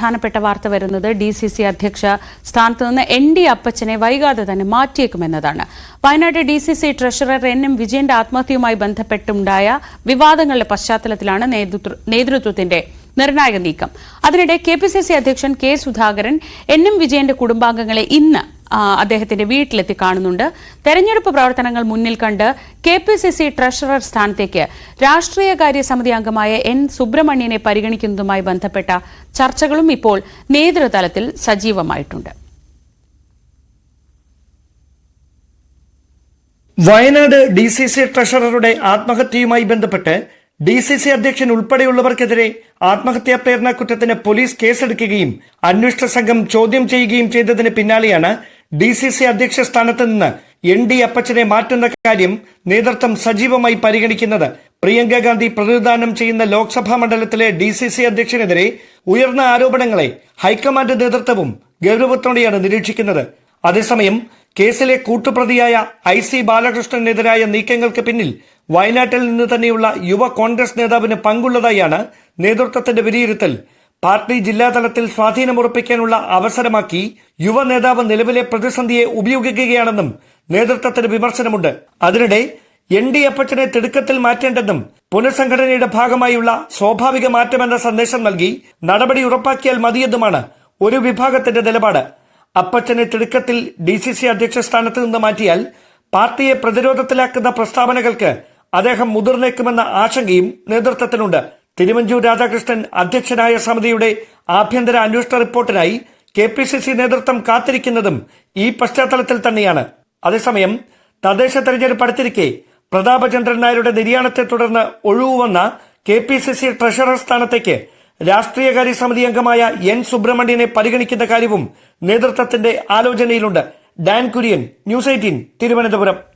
പ്രധാനപ്പെട്ട വാർത്ത വരുന്നത് ഡി സി സി അധ്യക്ഷ സ്ഥാനത്ത് നിന്ന് എൻ ഡി അപ്പച്ചനെ വൈകാതെ തന്നെ മാറ്റിയേക്കുമെന്നതാണ്. Wayanad D C C treasurer N M വിജയന്റെ ആത്മഹത്യയുമായി ബന്ധപ്പെട്ടുണ്ടായ വിവാദങ്ങളുടെ പശ്ചാത്തലത്തിലാണ് നേതൃത്വ- നേതൃത്വത്തിന്റെ നിർണായക നീക്കം. അതിനിടെ കെ പി സി സി അധ്യക്ഷൻ കെ സുധാകരൻ എൻ എം വിജയന്റെ കുടുംബാംഗങ്ങളെ ഇന്ന് അദ്ദേഹത്തിന്റെ വീട്ടിലെത്തി കാണുന്നുണ്ട്. തെരഞ്ഞെടുപ്പ് പ്രവർത്തനങ്ങൾ മുന്നിൽ കണ്ട് K P C C treasurer സ്ഥാനത്തേക്ക് രാഷ്ട്രീയകാര്യ സമിതി അംഗമായ എൻ സുബ്രഹ്മണ്യനെ പരിഗണിക്കുന്നതുമായി ബന്ധപ്പെട്ട ചർച്ചകളും ഇപ്പോൾ നേതൃതലത്തിൽ സജീവമായിട്ടുണ്ട്. വയനാട് ഡി സി സി ട്രഷററുടെ ആത്മഹത്യയുമായി ബന്ധപ്പെട്ട് ഡി സി സി അധ്യക്ഷൻ ഉൾപ്പെടെയുള്ളവർക്കെതിരെ ആത്മഹത്യാ പ്രേരണ കുറ്റത്തിന് പോലീസ് കേസെടുക്കുകയും അന്വേഷണ സംഘം ചോദ്യം ചെയ്യുകയും ചെയ്തതിന് പിന്നാലെയാണ് ഡി സി സി അധ്യക്ഷ സ്ഥാനത്ത് നിന്ന് എൻ ഡി അപ്പച്ചനെ മാറ്റുന്ന കാര്യം നേതൃത്വം സജീവമായി പരിഗണിക്കുന്നത്. പ്രിയങ്ക ഗാന്ധി പ്രതിനിധാനം ചെയ്യുന്ന ലോക്സഭാ മണ്ഡലത്തിലെ ഡി സി സി അധ്യക്ഷനെതിരെ ഉയർന്ന ആരോപണങ്ങളെ ഹൈക്കമാൻഡ് നേതൃത്വവും ഗൗരവത്തോടെയാണ് നിരീക്ഷിക്കുന്നത്. അതേസമയം കേസിലെ കൂട്ടുപ്രതിയായ ഐ സി ബാലകൃഷ്ണനെതിരായ നീക്കങ്ങൾക്ക് പിന്നിൽ വയനാട്ടിൽ നിന്ന് തന്നെയുള്ള യുവ കോൺഗ്രസ് നേതാവിന് പങ്കുള്ളതായാണ് നേതൃത്വത്തിന്റെ വിലയിരുത്തൽ. പാർട്ടി ജില്ലാതലത്തിൽ സ്വാധീനമുറപ്പിക്കാനുള്ള അവസരമാക്കി യുവ നേതാവ് നിലവിലെ പ്രതിസന്ധിയെ ഉപയോഗിക്കുകയാണെന്നും നേതൃത്വത്തിന് വിമർശനമുണ്ട്. അതിനിടെ എൻ ഡി അപ്പച്ചനെ തിടുക്കത്തിൽ മാറ്റേണ്ടെന്നും പുനഃസംഘടനയുടെ ഭാഗമായുള്ള സ്വാഭാവിക മാറ്റമെന്ന സന്ദേശം നൽകി നടപടി ഉറപ്പാക്കിയാൽ മതിയെന്നുമാണ് ഒരു വിഭാഗത്തിന്റെ നിലപാട്. അപ്പച്ചനെ തിടുക്കത്തിൽ ഡി സി സി അധ്യക്ഷ സ്ഥാനത്ത് നിന്ന് മാറ്റിയാൽ പാർട്ടിയെ പ്രതിരോധത്തിലാക്കുന്ന പ്രസ്താവനകൾക്ക് അദ്ദേഹം മുതിർന്നേക്കുമെന്ന ആശങ്കയും നേതൃത്വത്തിനുണ്ട്. തിരുവഞ്ചൂർ രാധാകൃഷ്ണൻ അധ്യക്ഷനായ സമിതിയുടെ ആഭ്യന്തര അന്വേഷണ റിപ്പോർട്ടിനായി കെ പി സി സി നേതൃത്വം കാത്തിരിക്കുന്നതും ഈ പശ്ചാത്തലത്തിൽ തന്നെയാണ്. അതേസമയം തദ്ദേശ തെരഞ്ഞെടുപ്പ് അടുത്തിരിക്കെ പ്രതാപചന്ദ്രൻ നായരുടെ നിര്യാണത്തെ തുടർന്ന് ഒഴിവുവന്ന K P C C treasurer സ്ഥാനത്തേക്ക് രാഷ്ട്രീയകാര്യ സമിതി അംഗമായ എൻ സുബ്രഹ്മണ്യനെ പരിഗണിക്കുന്ന കാര്യവും നേതൃത്വത്തിന്റെ ആലോചനയിലുണ്ട്. Dan Kurian news eighteen Thiruvananthapuram.